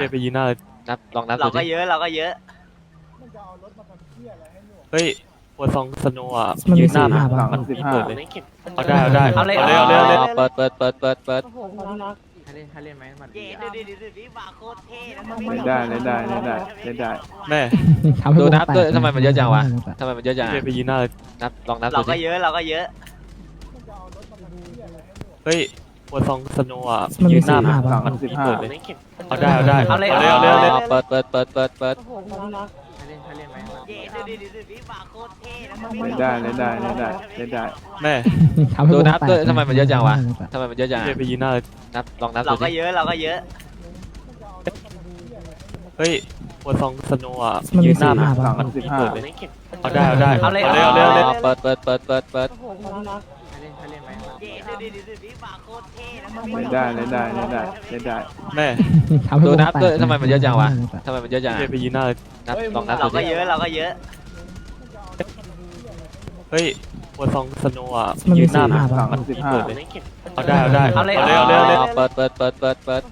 จ้าไปยีหน้านับลองนับเราดูก็ดิเยอะเราก็เยอะ เฮ้ยหัวซองสโนว์อะมันมียืนหน้าสี่ห้ามันบาทมันเปิดเลย เอาได้เอาได้เอาเลยเอาเลย เอาเลยเอาเลย เปิดเปิดเปิดเปิดเปิดให้เล่นให้เล่นไหมมันเย้ดูดิดูดิพี่มาโคตรเท่นะเล่นได้เล่นได้เล่นได้เล่นได้ แม่ทำให้ดูวงนับแตกด้วยทำไมมันเยอะจังวะทำไมมันเยอะจังไปยีหน้านับลองนับเราดูก็ดิเยอะเราก็เยอะ เฮ้ย หัวซองสโนว์อะมันยืมีนหน้าสี่มันห้าบาทมันเปิดเลย เอาได้เอาได้เอาเลยเอาเลยเอาเลยเอาเลยเปิดเปิดเปิดเปิดเปิดให้เล่นให้เล่นไหมมันเย้ดูดิดูดิพี่มาโคตรเท่นะเล่นได้เล่นได้เล่นได้เล่นได้แม่ทำให้ดูวงนับแตกด้วยทำไมมันเยอะจังวะทำไมมันเยอะจังไปยีหน้านับลองนับเราดูก็ดิเยอะเราก็เยอะเฮ้ยหัวซองสโนว์อะมันยืมีนหน้าสี่มันห้าบาทมันเปิดเลย เอาได้เอาได้เอาเลยเอาเลยเอาเลยเอาเลยเปิดเปิดเปิดเปิดเปิด ไหมมันเย้ดูดิดูดิพี่มาโคตรเท่นะเล่นได้เล่นได้เล่นได้เล่นได้แม่ ทำให้ดูวงนับแตกด้วยทำไมมันเยอะจังวะ ทำไมมันเยอะจังไปยีหน้านับลองนับเราดูก็ดิเยอะเราก็เยอะเฮ้ยหัวซองสโนว์อะมันยืมีนหน้าสี่มันห้าบาทมันเปิดเลยเอาได้เอาได้เอาเลยเอาเลยเอาเลยเอาเลยเปิดเปิดเปิดเปิดเปิด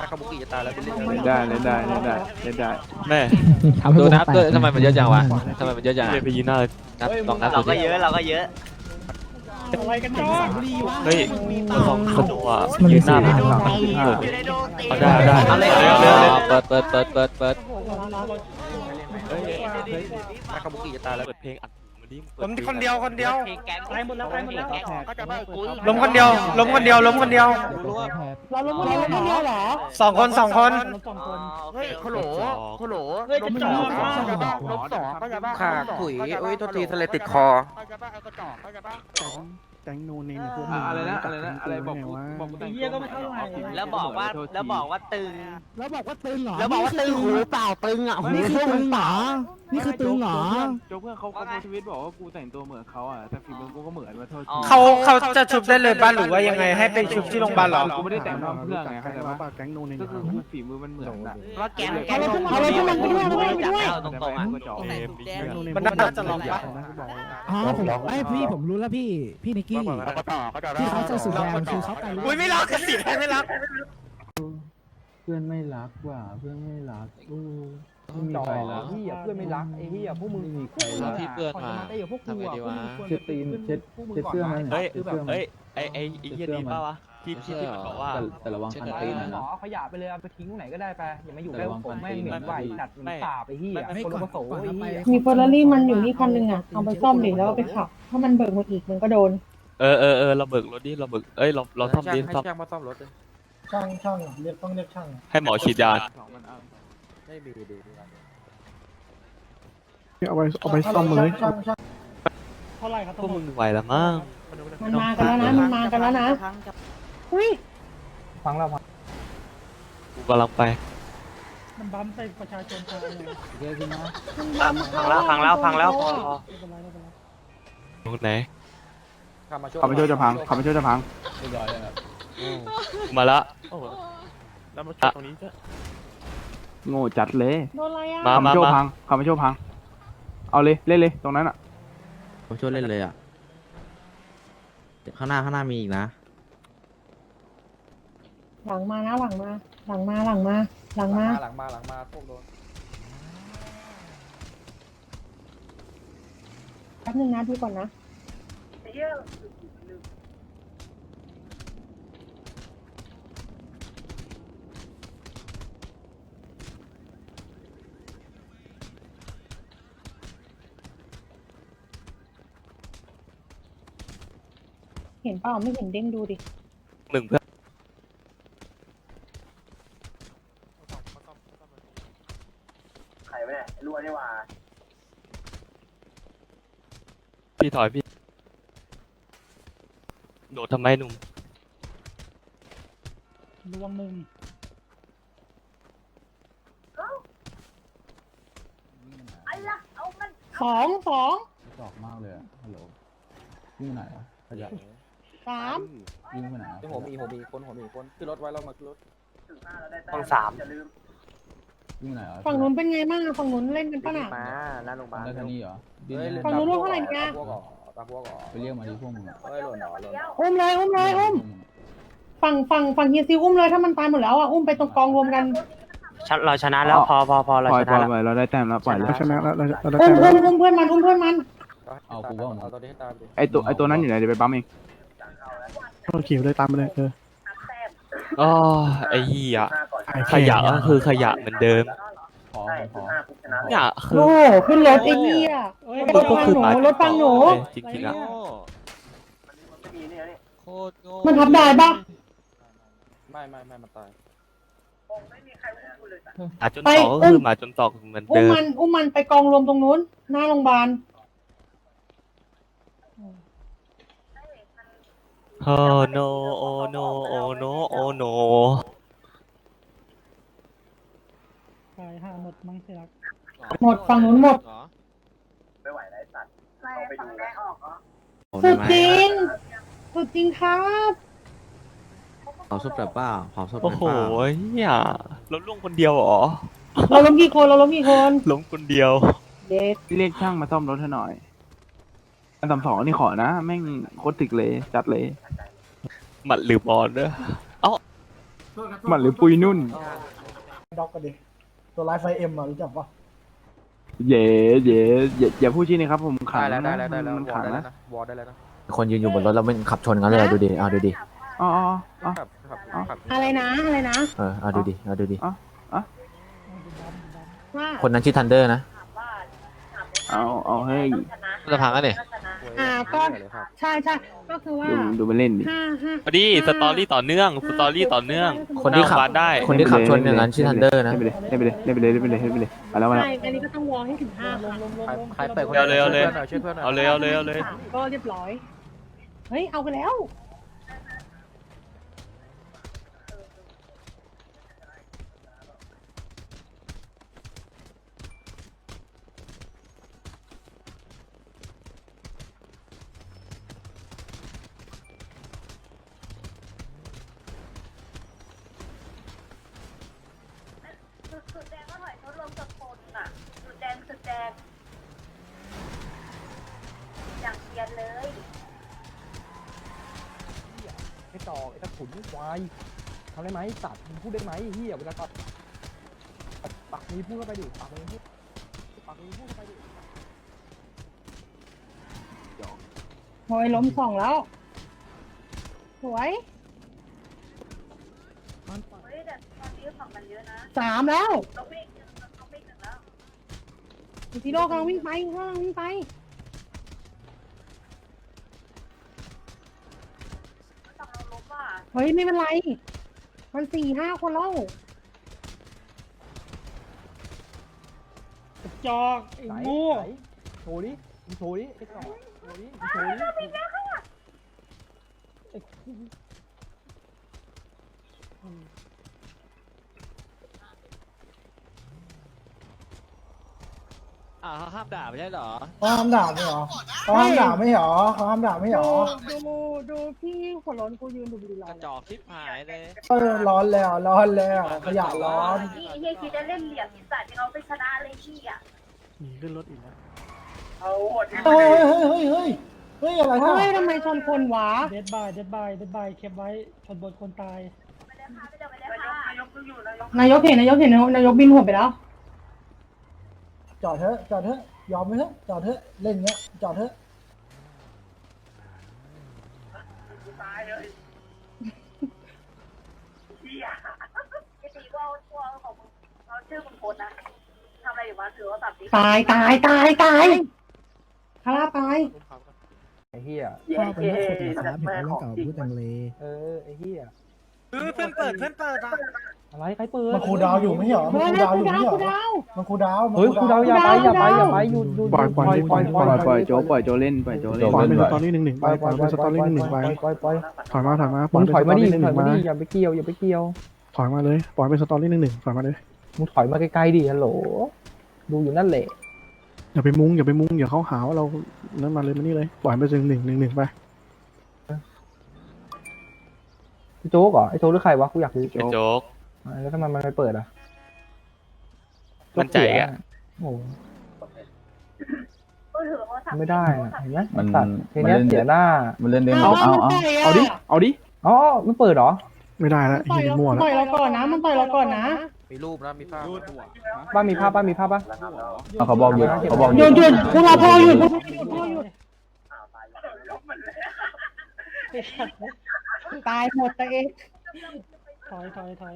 ให้เล่นให้เล่นไหมมันเย้ดูดิดูดิพี่มาโคตรเท่เล่นได้เล่นได้เล่นได้เล่นได้แม่ทำให้ดูวงนับแตกด้วยทำไมมันเยอะจังวะทำไมมันเยอะจังไปยีหน้านับลองนับเราดูก็ดิเยอะเราก็เยอะเฮ้ยหัวซองสโนว์อะมันยืมีนหน้าสี่มันห้าบาทเอาได้เอาได้เอาเลยเอาเลยเอาเลยเอาเลยเปิดเปิดเปิดเปิดเปิดให้เล่นไหมเปิดเพลงอัดมาดิ ผมคนเดียวคนเดียว ตายหมดแล้วตายหมดแล้วล้มคนเดียว ล้มคนเดียว ล้มคนเดียว เราล้มคนเดียวคนเดียวเหรอสองคนสองคนเฮ้ยฮัลโหลฮัลโหลเฮ้ยจะจอดล้มสองขาขุยโอ้ยโทษทีทะเลติดคอ แก๊งนูนินพวกมึงอะไรนะอะไรนะอะไรบอกกูบอกกูเฮียก็ไม่เท่าไหร่แล้วบอกว่าแล้วบอกว่าตึง แล้วบอกว่าตึงเหรอแล้วบอกว่าตึงหูเปล่าตึงอะหูนี่คือตึงเหรอนี่คือตึงเหรอโจ๊กเพื่อนเขาเขาโพสต์ทวิตบอกว่ากูแต่งตัวเหมือนเขาอะแต่ฝีมือกูก็เหมือนมาโทษทีเขาเขาจะชุบได้เลยบ้านหรือว่ายังไงให้ไปชุบที่โรงพยาบาลเหรอกูไม่ได้แต่งน้ำเพื่อนไงเข้าใจปะแก๊งนูนินก็คือฝีมือมันเหมือนอะว่าแกงแกงเอาเลยเอาเลยเอาเลยเอาเลยเอาเลยตรงๆอะเอมไปยีหน้ามันน่าจะลองปะอ๋อผมไอ้ยพี่ผมรู้แล้วพี่พี่นิกกี้ที่เขาใส่สูทแดงคือเขาแต่งอุ้ยไม่รักกันสิไม่รักเพื่อนไม่รักว่ะเพื่อนไม่รักอู้ไม่มีใครรักเฮียเพื่อนไม่รักไอ้เฮียพวกมึงไม่มีใครเอารักที่เพื่อนมาไอ้พวกทำไงดีวะเช็ดตีนเช็ดเช็ดเสื้อมันเฮ้ยเช็ดเสื้อมันเฮ้ยไอไอไอเหี้ยนี่ป่าวะที่ที่ที่มันบอกว่า แต่แต่ระวังคันตีนนะหมนะอขยะไปเลยเอาไปทิ้งไหนก็ได้ไปอย่ามาอยู่ใกล้ระวังผมแม่งเหม็นไหวจัดเหม็นป่าไปเฮียไม่คนละโสไอ้เฮียมีเฟอร์รารี่มันอยู่นี่คันหนึ่งอะเอาไปซ่อมดิแล้วก็ไปขับ ถ้ามันเบิกมาอีกมันก็โดน เออเออเออเราเบิกรถดิเราเบิกเอ้ยเราเราซ่อมดิซ่อมช่างมาซ่อมรถเลยช่างช่างเรียกต้องเรียกช่างให้หมอฉีดยาเอาไปเอาไปซ่อมเลยช่างช่างพวกมึงไหวแล้วมั้งมันมากันแล้วนะมันมากันแล้วนะอุ้ยฟังเรากูกำลังไปมันบัมใส่ประชาชนตายเลยเยอะขึ้นนะพังแล้วพังแล้วพังแล้วพอพอตรงไหน เขาไม่ช่วยจะพังเขาไม่ช่วยจะพังเรียบร้อยแล้วครับกูมาละแล้วมาช่วยตรงนี้โง่จัดเลยโดนอะไรอะ มาเขาไม่มาช่วยมาพังเขาไม่ช่วยพัง เอาเลยเล่นเลยตรงนั้นอะผมช่วยเล่นเลยอะข้างหน้าข้างหน้ามีอีกนะ หลังมานะหลังมา หลังมาหลังมา หลังมา หลังมาหลังมาพวกโดนแป๊บนึงนะดูก่อนนะ เห็นเปล่าไม่เห็นเด้งดูดิ หนึ่งเพื่อนพี่ถอยพี่โดด ทำไมหนุ่มรวมหนึ่งสองสองจอกมากเลยอะฮัลโหลวิ่งไปไหนอะขยะสามวิ่งไปไหนอะผมมีผมมีคนผมมีคนขึ้นรถไว้เรามาขึ้นรถห้องสามวิ่งไปไหนอะฝั่งนู้นเป็นไงบ้างอะฝั่งนู้นเล่นกันปะน่ะมาหน้าโรงพยาบาลได้แค่นี้เหรอดิ้นเฮ้ยแน่ฝั่งนู้นเรื่องเท่าไหร่เนี่ยตาพวกก่อ ตาพวกก่อไปเรียกมาดิพวกมึงอะเฮ้ยหล่นหล่นหล่นอุ้มเลยอุ้มเลยอุ้มฝั่งฝั่งฝั่งเฮียซิอุ้มเลยถ้ามันตายหมดแล้วอะอุ้มไปตรงกองรวมกันชนะเราชนะแล้วพอพอพอเราปล่อยชปล่นะอยแล้ว ปล่อยเราได้แต้มแล้วปล่อยแล้วชนะแล้วเราเราได้อุ้แต้มมอุ้มอุ้มเพื่อนมันอุ้มเพื่อนมันเอากูว่าเอาตัวนี้ให้ตามดิไอตัวไอตัวนั้นอยู่ไหนเดี๋ยวไปปั๊มเองโอเคเลยตามไปเลยเอออ๋อไอ้เหี้ยขยะก็คือขยะเหมือนเดิม ขอขอเนี่ยคือ โอ้ขึ้นรถไอ้เหี้ยรถฟังหนูรถฟังหนู จริงๆอะโคตรโง่มันทับได้ปะ ไม่ไม่ไม่มันตายหมาจนตอกก็คือหมาจนตอกเหมือนอุ้มเดิมมันอุ้มมันไปกองรวมตรงนู้น หน้าโรงพยาบาลโอ้โนโอโนโอโนโอโน ตายห้าห มดมั้งสิรัก หมดฝั่งนู้นหมดเหรอผมสุได้ดไหมจริง สุดจริงครับขอซุปแบบเปล่าขอซุปแบโอ้บโหเปล่าเหี้ยเราล่วงคนเดียวเหรอเราล้มกี่คนเราล้มกี่คนล้มคนเดียว เด็ดเรียกช่างมาซ่อมรถให้หน่อยอันสามสองนี่ขอนะ แม่งโคตรถึกเลย จัดเลย หมัดหรือบอลเด้อมันหรือปุยนุ่น ด็อกกันดิ ตัวไลฟ์ไฟเอ็มอะรู้จักปะเย่เย่อย่าอย่าพูดชื่อนี้ครับ ผมขัได้งแล้วนะได้แล้วได้แล้วมันวอขัร์งได้แล้วนะนะวอร์ได้แล้วนะคนยืนอยู่บนรถแล้วมันขับชนกันเลยอะดูดิเอาดูดิอ๋ออ๋ออ๋อขับขับขับอะไรนะอะไรนะ เออเอาดูดิเอาดูดิว่าคนนั้นชื่อทันเดอร์นะเอาเอาเฮ้ยจะพังกันเนี่ย อ่าก็เลยครับใช่ใช่ก็คือว่าดูดูมันเล่นดิ ห้าห้า พอดีสตอรี่ต่อเนื่องสตอรี่ต่อเนื่องคนที่ขับ หาบ้านได้ คนที่ขับชนอย่างนั้นชื่อทันเดอร์นะ เล่นไปเลยเล่นไปเลยเล่นไปเลยเล่นไปเลยเล่นไปเลยมาแล้วมาแล้ว ใช่อันนี้ก็ต้องวอลให้ถึงห้าค่ะใครใครเปิดคนเอาเลยเอาเลย ช่วยเพื่อนหน่อยเอาเลยเอาเลยเอาเลย สามก็เรียบร้อย เฮ้ย เอากันแล้ว ไอ้ต่อไอ้ตะขุนควายทำได้ไหมตัดมึงพูดได้ไหมเฮียเวลาตัดปักมีพูดเข้าไปดิปักมีพูดปักมีพูดเข้าไปดิโอยล้มสองแล้ว สวยเฮ้ยแต่ตอนนี้ฝั่งมันเยอะนะสามแล้วต้องวิ่งต้องวิ่งถึงแล้วซีโร่กำลังวิ่งไปกำลังวิ่งไป เฮ้ย ไม่เป็นไร มันสี่ห้าคนแล้วจอกไอ้ไหนโง่ไหนโชว์ดิมึงโชว์ดิไอ้ต่อโชว์ดิมึงโชว์ดิไอ้ อ่าเขาห้ามด่าไม่ใช่เหรอเขาห้ามด่าไม่เหรอเขาห้ามด่าไม่เหรอเขาห้ามด่าไม่เหรดูอดูดูพี่หัวร้อนกูยืนดูดีกร้อระนจอกชิบหายเลยเออร้อนแล้วร้อนแล้วขยะร้อนนี่เฮียคิดจะเล่นเหลี่ยมอีสัตว์ที่เขาไปชนะเลยที่อะหนีขึ้นรถอีกแล้วเอาหดเฮ้ยเฮ้ยเฮ้ยเฮ้ยเฮ้ยอะไรฮะเฮ้ยทำไมชนคนวะเด็ดบายเด็ดบายเด็ดบายเก็บไว้ชนบนคนตาย ไปเลยค่ะไปเลยไปเลยค่ะนายกต้องอยู่นายกนายกเห็นนายกเห็นนายกบินหัวไปแล้ว จอดเถอะจอดเถอะยอมไหมเถอะจอดเถอะเล่นเงี้ยจอดเถอะตายเลยเฮียไอ้ตีว่าตัวของมึงเอาชื่อมึงโพสนะทำอะไรอยู่วะถือว่าตัดดิตายตายตายตายคาร่าตายไอ้เฮียพ่อเป็นนักขุดนะครับเห็นเรื่องเก่าพูดจังเลย เออไอ้เฮียเพื่อนเปิดเพื่อนเปิดอะ อะไรใครเปิดมันครูดาวอยู่ไม่เหรอมันเฮ้คยรูดาวอยู่กูไม่ดาวเหรอกูดาวมันครูดาวมันเฮ้ยครูกูดาดาววอย่าไปอย่าไปอย่าไปหยุดหยุดปล่อยปล่อยปล่อยปล่อยปล่อยปล่อยโจปล่อยโจเล่นปล่อยโจเล่นปล่อยเป็นสตอรี่หนึ่งหนึ่งไปปล่อยปปล่ล่ออยยเป็นสปตล่ออยรี่หนึ่งหนึ่งไปปล่อยปล่อยถอยมาถอยมาปมึล่อยงเป็นถอยสตมาอดิรี่หนึ่งหถนึ่อยงมามาดิอย่าไปเกี่ยวอย่าไปเกี่ยวถอยมาเลยปล่อยเป็นสตอรี่หนึ่งหนึ่งถอยมาเลยมึงถอยมาไกลๆดิฮัลโหลดูอยู่นั่นแหละอย่าไปมุ้งอย่าไปมุ้งอย่าเขาหาว่าเรานั่นมาเลยมานี่เลยปล่อยไปหนึ่งหนึ่งหนึ่งหนึ่งไปไอ้โจ๊กเหรอไอ้โจ๊กหรือใครวะกูอยากรู้ไอ้โจ๊กอ่า แล้วทำไมมันไม่เปิดอะมั่นใจอะโอ้โหก็ถือว่าสั่งไม่ได้อะเห็นไหมมันตัดทีเนี้ยมันเล่นเสียหน้า มันเล่นเด้งเอาเอาเอาเอาเอาเอาดิ เอาดิ อ๋อ มันเปิดเหรอ ไม่ได้แล้วต่อยเราต่อยเราก่อนนะ มันต่อยเราก่อนนะ มีรูปนะ มีภาพบ้านมีภาพบ้านมีภาพปะเขาบอกหยุดเขาบอกหยุดหยุดพวกเราพอหยุดพวกเราหยุดพวกเราหยุดตายหมดตัวเอง ถอยถอยถอย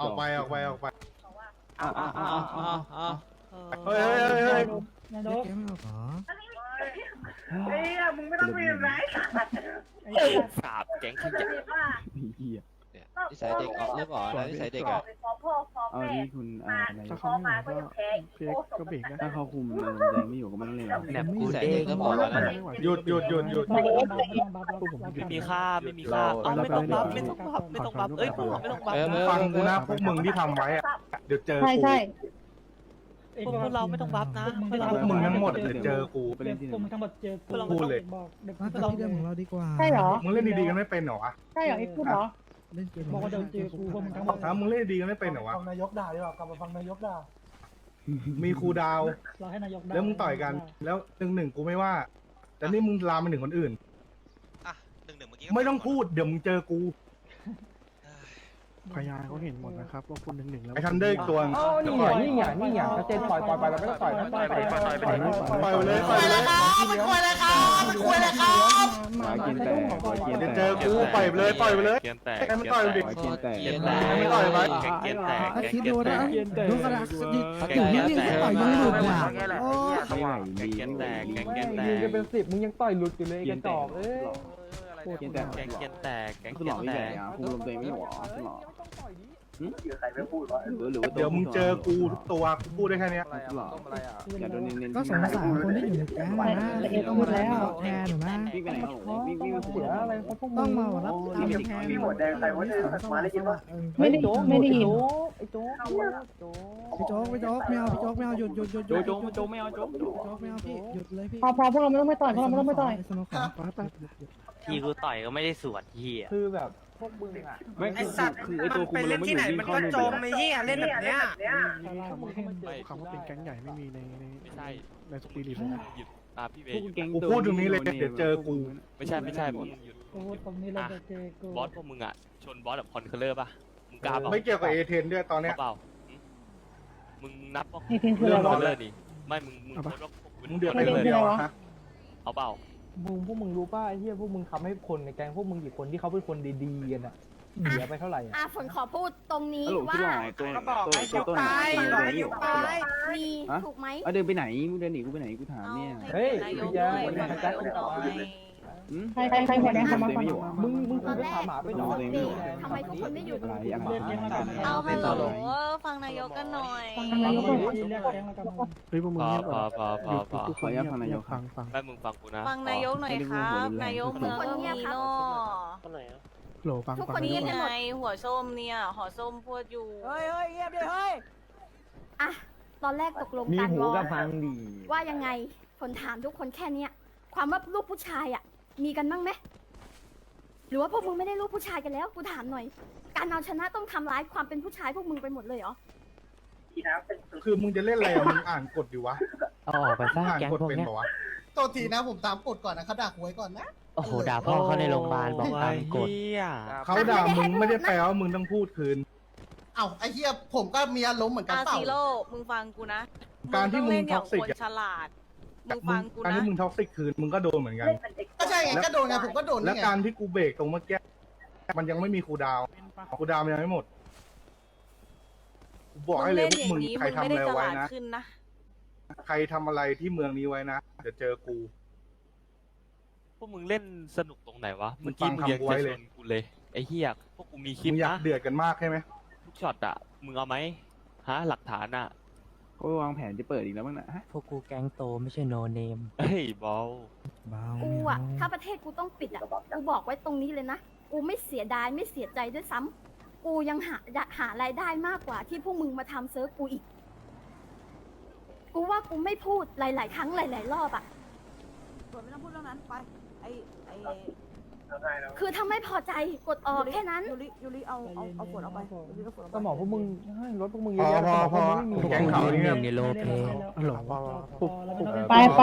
ออกไปออกไปออกไปอ้าวอ้าวอ้าวอ้าวอ้าวเฮ้ยเฮ้ยเฮ้ยนายกเฮ้ยมึงไม่ต้องมีไรสาบแก๊งขยะว่าเหี้ยเนี่ยนิสัยเด็กออกเริ่มออกแล้วนิสัยเด็กอะฟ้องพ่อฟ้องเอาแม่ที่คุณอ่าอะไรฟ้องมาก็ยังแพ้โอ้สมบัติถ้าเขาคุมแดงไม่อยู่ก็ไม่ต้องเล่นหรอกแหนบกูนิสัยเด้เด็กงเริ่มออกแล้วนะหยุดหยุดหยุดหยุดไม่มีค่าไม่มีค่าเอาไม่ต้องรับไม่ต้องรับไม่ต้องรับเอ้ยไม่ต้องรับเออนะเออฟังกูนะพวกมึงที่ทำไว้อะเดี๋ยวเจอใช่กูใช่พวกเราไม่ต้องรับนะพวกเราพวกมึงทั้งหมดเดี๋ยวเจอกูไปเล่นที่ไหนทั้งหมดเจอพูดเลยมาตอนเรื่องของเราดีกว่าใช่เหรอมึงเล่นดีๆกันไม่เป็นเหรอวะใช่เหรอไอ้พูดเหรอ เล่นเกมบอกว่าเดี๋ยวเจอกูพวกมึงทั้งหมดถ้ามึงเล่นดีๆกันไม่เป็นเหรอวะ ฟังนายกด่าดีกว่ากลับมาฟังนายกด่ามีครูดาว เราให้นายกแล้วมึงต่อยกัน แล้วหนึ่งหนึ่งกูไม่ว่า แต่นี่มึงลามไปถึงคนอื่น อะหนึ่งหนึ่งเมื่อกี้ไม่ต้องพูดเดี๋ยวมึงเจอกู พยานเขาเห็นหมดนะครับว่าคุณหนึ่งหนึ่งแล้วไอ้ทันเดอร์อีกตัวอ๋อนี่ไงนี่ไงนี่ไงชัดเจนปล่อยปล่อยไปเราไม่ต้องต่อยนะต่อยไปต่อยไปปล่อยไปเลยปล่อยไปเลยมันคุยอะไรครับมันคุยอะไรครับหมากินแต่หมากินเดี๋แต่ยวเจอกูปล่อยไปเลยปล่อยไปเลยเกียนแตกให้มันต่อยดิโคตรเกลียดแตเลย กไม่ต่อยไปแก๊งเกียนแตกอาแก๊งคิดเกียดูนแตนะกดูกระดาษอยู่นิ่งๆต่อยยังไม่หลุดเลยโอ้ไม่ไหวแก๊งเกียนแตกแก๊งแม่เกียนงแตยืนกกันเป็นสิบมึงยังต่อยหลุดอยู่เลยกระจอกเอ้ยแก๊งเกียนแตกแก๊งคือเกีหลยอกนนี่แตแหละกคุมลมตัวเองไม่หรอคือ หลอกไม่ต้องต่อยดิหรือหรือว่าเดี๋ยวมึงเจอกูทุกตัวกูพูดได้แค่เนี้ยอะไรอะต้มอะไรอะอย่าโดนเน้นๆก็สงสารคนที่อยู่ในแก๊งนะต้องมารับแทนหรือนะวิ่งไปไหนครับวิ่งวิ่งเสียอะไรเขาพวกมึต้องงมารับตามแทนมีหัวแดงใครวะเนี่ยมาได้ยินว่าไม่ได้ไม่ได้ยินไอ้โจ๊กไอ้โจ๊กพี่โจ๊กพี่โจ๊กไม่เอาพี่โจ๊กไม่เอาหยุดหยุดหยุดหโจยุดโจโจไม่เอาโจโจ๊กไม่เอาพี่หยุดเลยพี่พอพอพวกเราไม่ต้องไปต่อยพวกเราไม่ต้องไปต่อยสนุกครับแป๊บทีกูต่อยก็ไม่ได้สวนทีอะคือแบบ พวกมึงอะไม่คือคือไอ้ตัวคุมมันไม่อยู่วิ่งเข้าในแบบไอ้เหี้ยเล่นแบบเนี้ยคำว่าเป็นแก๊งใหญ่ไม่มีในในไม่ใช่ ในสปิริตเลยนะ หยุดอะพี่เวพวกหยุดแก๊งกูพูดตรงนี้เลยเดี๋ยวเจอกู ไม่ใช่ไม่ใช่พวกมึงหยุดโอ้ตรงนี้เราจะเจอกูบอสพวกมึงอะชนบอสแบบคอนเคอร์เลอร์ป่ะมึงกล้าเปล่าไม่เกี่ยวกับเอเทนด้วยตอนเนี้ย เปล่ามึงนับว่านี่ทิ้งคือเรื่อะองไรคอนวะเคอร์เลอร์ดิไม่มึงมึงโพสต์ว่าพวกมึงเดือดไปเลยเดียวฮะเอาเปล่า มึงพวกมึงรู้ป่ะไอ้เหี้ยพวกมึงทำให้คนในแก๊งพวกมึงกี่คนที่เขาเป็นคนดีๆกันอะเสียไปเท่าไหร่อะอะฝนขอพูดตรงนี้ฮัลโหลว่าคือหลอกตัวตัวตัวไหนตัวไหนอยู่มีถูกไหมอะเดินไปไหนมึงเดินหนีกูไปไหนกูถามเนี่ย เฮ้ยพี่แจ๊ควันนี้แจ๊คเป็น ต่อใครใครใครหัวแดงเขามาไม่อนมึงมึงควรไปถามหมาไปหนอเด็กทำไมทุกคนไม่หยุดอะไรอะไรเอาฮัลโหลฟังนายกกันหน่อย ฟังนายกก่อนเรียกแก๊งแล้วกันเฮ้ยพวกมึงเงียบพอพอพอพอทุกคนเงียบเงียบฟังฟังแม่มึงฟังกูนะฟังนายกหน่อยครับ นายกเมืองมีโน่โหลฟังทุกฟังคนนี่ไงหัวส้มเนี่ยหัวส้มพูดอยู่ เฮ้ยเฮ้ยเงียบดิเฮ้ยอะตอนแรกตกลงกันหูบอกับลฟังดีว่ายังไงฝนถามทุกคนแค่เนี้ยความว่าลูกผู้ชายอะ มีกันบ้างไหมหรือว่าพวกมึงไม่ได้ลูกผู้ชายกันแล้ว กูถามหน่อย การเอาชนะต้องทำร้ายความเป็นผู้ชายพวกมึงไปหมดเลยเหรอคือมึงจะเล่นอะไรอะมึงอ่านกฎดิวะเอาออกไปซะอ่านแก๊งกฎพวกเป็นเนี้ยปะวะโทษทีนะผมตามกฎก่อนนะเขาด่าหวยก่อนนะ โอ้โหด่าพ่อเขาในโรงพยาบาลบอกตามกฎเหี้ยเขาด่ามึงไม่ได้แปลว่ามึงต้องพูดคืน เอ้าไอ้เหี้ยผมก็มีอารมณ์เหมือนกันอาเปล่า ซีโร่มึงฟังกูนะการที่มึงเล่นอย่าง toxic คนอะ ฉลาด มึงฟังกูการนะ ที่มึงท็อกซิกคืนมึงก็โดนเหมือนกัน ก็ใช่ไงก็โดนไงผมก็โดนและนี่ไงการที่กูเบรกตรงเมื่อกี้มันยังไม่มีครูดาวครูดาวมันยังไม่หมดกูบอกมึให้งเลยเล่นพวกอย่ามึงงนี้ใครมึงทำไม่อะได้ไรฉไว้ลาดนะ ขึ้นนะ ใครทำอะไรที่เมืองนี้ไว้นะเดี๋ยวเจอกู พวกมึงเล่นสนุกตรงไหนวะ มึเมื่งอกี้ฟังมึงยังคำไว้จะเลชยนกูเลย ไอ้เหี้ยพวกกูมีคลิมึปงอยากนะเดือดกันมากใช่ไหมทุกช็อตอะมึงเอาไหมฮะหลักฐานอะ เขาวางแผนจะเปิดอีกแล้วมั้งนะพวกกูแก๊งโตไม่ใช่โนเนม เฮ้ยบอลเบากูอะถ้าประเทศกูต้องปิดอะกูบอกไว้ตรงนี้เลยนะ กูไม่เสียดายไม่เสียใจด้วยซ้ำกูยังหาหารายได้มากกว่าที่พวกมึงมาทำเซิร์ฟกูอีก กูว่ากูไม่พูดหลาย ๆ ครั้งหลาย ๆ รอบอะ ส่วนไม่ต้องพูดเรื่องนั้นไป ไอไอ คือถ้าไม่พอใจกดออกแค่นั้น ยูริยูริเอาเอาเอาขวดเอาไปยูริเอาขวดเอาไปก็หมอพวกมึงให้รถพวกมึงเยพอะอแยะพอแต่พวกพอมึงไม่มีแก๊งเขาหนี่นึ่งในโลเพฮัลโหลไปไป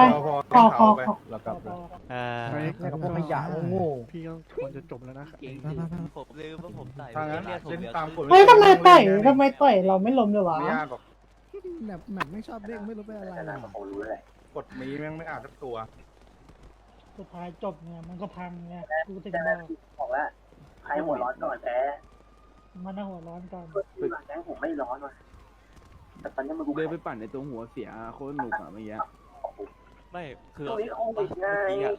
ขอขอขอเรากลับเลยเออเนี่ยกับพวกขยะโง่พี่ก็ควรจะจบแล้วนะผมลืมว่าผมใส่ทางนั้นเรียกผมเล่นเดี๋ยวตามกฎเฮ้ยทำไมต่อยทำไมต่อยเราไม่ล้มเลยวะไม่ยากหรอกแบบแบบไม่ชอบเด้งไม่รู้เป็นอะไรอะกฎมีแม่งไม่อ่านสักตัว สุดท้ายจบเนี่ยมันก็พังไงกูถึงบอกบอกแล้วใครหัวร้อนก่อนแพ้มันน่าหัวร้อนก่อนแก๊งผมไม่ร้อนว่ะแต่ตอนนี้มันเดินไปปั่นในตัวหัวเสียโคตรหนุกอะเมื่อกี้ไม่คือตัวนี้โควิดไงเมื่อกี้อะ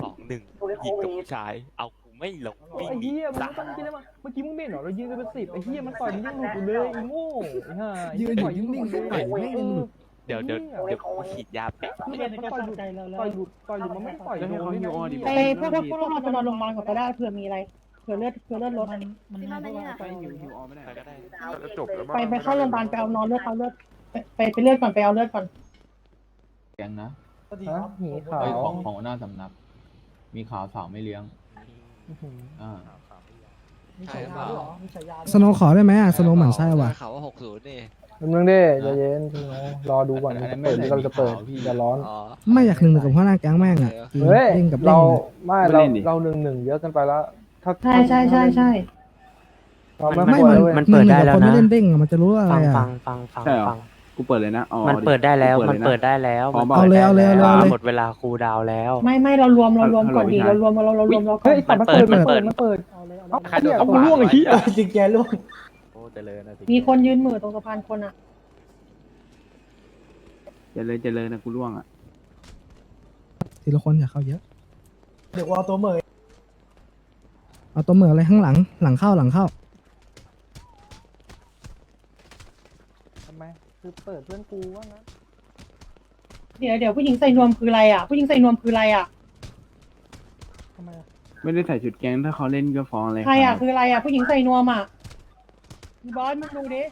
สองหนึ่งยิงกับผู้ชาย เอากูไม่ลงวิ่งไอ้หนีเหี้ยมึงซะไม่ต้องคิดเลยมั้งเมื่อกี้มึงเม่นเหรอเรายืนกันเป็นสิบไอ้เหี้ยมันต่อยมึงยังหลุดอยู่เลยไอ้โง่ไอ้ห่ายืนอยู่นิ่งๆก็ต่อยไม่ยังหลุดเดี๋ยวเดี๋ยวเดี๋ยวกูฉีดยาแป๊บไม่ได้ต่อยหลุดต่อยหลุดต่อยหลุดมันไม่ได้ต่อยโดนเลยนะไอ้พวกพวกเราจะนอนโรงพยาบาลก่อนก็ได้เผื่อมีอะไรเผื่อเลือดเผื่อเลือดลดมันมันที่ให้บ้านพวกไม่เราเนี่ยไปหิวหิวออไม่ได้ใครก็ได้จบแล้วไปไปเข้าโรงพยาบาลไปเอานอนเลือดเอาเลือดไปไปไปเลือดก่อนไปเอาเลือดก่อนแกงนะฮะหนีขาไอวของของหน้าสำนัก มีข่าวสาวไม่เลี้ยงอ่ามีฉายาด้วยเหรอมีฉายาสโนขอได้ไหมอะสโนหมั่นไส้ว่ะเขาว่าหกศูนย์นี่ มึงเด้ใจเย็นรอดูก่อนอันนั้นเปิดไม่เราจะเปิดขาวพี่อย่าร้อน อ๋อ ไม่อยากหนึ่งหนึ่งกับพ่อหน้าแก๊งแม่งอะเฮ้ยเล่นกับเล่เรานไม่ไม่เราเล่นดิ เราหนึ่งหนึ่งเยอะเกันไปแล้วถ้าใช่ใช่ใช่ใช่เรามันไม่มันควรเลยมันเปิดได้แล้วคนนะไม่เล่นเด้งอะมันจะรู้อะไรฟังอะ ฟังฟังฟังใช่เหรอ ฟังกูเปิดเลยนะอ๋อ มันเปิดได้แล้วมันเปิดได้แล้วพร้อมมันเปล่าเอาเลยเอาเลยเอาเลยเอาเลย หมดเวลาครูลดาวน์แล้ว ไม่ไม่เรารวมเรารวมก่อนดีฮัลโหลเรารวมเราเรารวมเราก่อเฮ้นยตัดมันเปิดมันเปิดมันเปิดเอาเลยเอาเอ้าเลยใครโดน เอากูล่วงไอ้เหี้ยจิงแกลูกโอ้ เจริญนะสิมีคนยืนเหมือตรงสะพานคนอะ เจริญเจริญนะกูร่วงอะทีละคนอย่าเข้าเยอะ เดี๋ยวกูเอาตัวเหมยเอาตัวเหมืออะไรข้างหลัง หลังเข้าหลังเข้า ทำไม คือเปิดเพื่อนกูว่างั้นเดี๋ยวเดี๋ยวผู้หญิงใส่นวมคืออะไรอะ ผู้หญิงใส่นวมคืออะไรอะ ทำไมอะไม่ได้ใส่ชุดแก๊งถ้าเขาเล่นก็ฟ้องเลยใครอะบคืออะไรอะ ผู้หญิงใส่นวมอะ บอสมึงดูดิ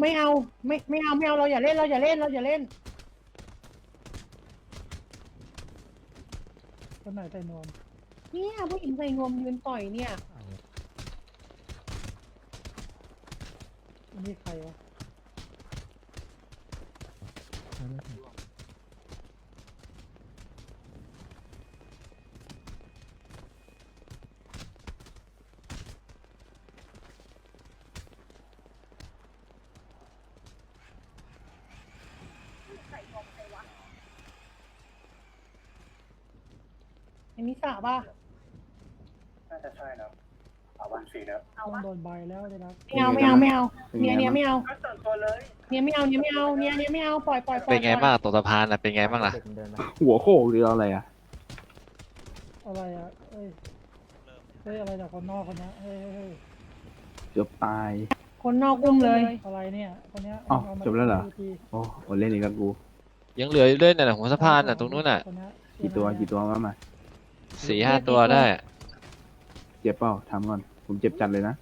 ไม่เอาไม่ไม่เอาไม่เอาเราอย่าเล่นเราอย่าเล่นเราอย่าเล่นคนไหนใส่นวมเนี่ยผู้หญิงใส่นวมยืนต่อยเนี่ยอันนี้ใครวะอันนี้สระ ป่ะน่าจะใช่นะเอาวันสีนะต้องโดนใบแล้วเลยนะไม่เอาไม่เอาไม่เอาเป็นเนี่ยไงเนี่ยบ้างไม่เอาก็ส่วนตัวเลยเนี่ยไม่เอาเนี่ยไม่เอาเนี่ยเนี่ยไม่เอาปล่อยปล่อยปล่อยเป็นไงบ้างตกสะพานอะเป็นไงบ้างล่ะหัวโขกหรืออะไรอะอะไรอะเอ้ยเฮ้ยอะไรจากคนนอกคนเนี้ยเฮ้ยเฮ้ยเฮ้ยเกือบตาย คนนอกอุ้มเลยอะไรเนี่ยคนเนี้ยอ้าวเามาจบแล้วเหรอดูทีโอ้โหเล่นอีกแล้วกูยังเหลืออยู่ด้วยน่ะหัวสะพานอะตรงนู้นอะ คนเนี้ยกี่ตัวกี่ตัวมามา สี่ห้าตัวได้ เจ็บเปล่าทำก่อน ผมเจ็บจัดเลยนะ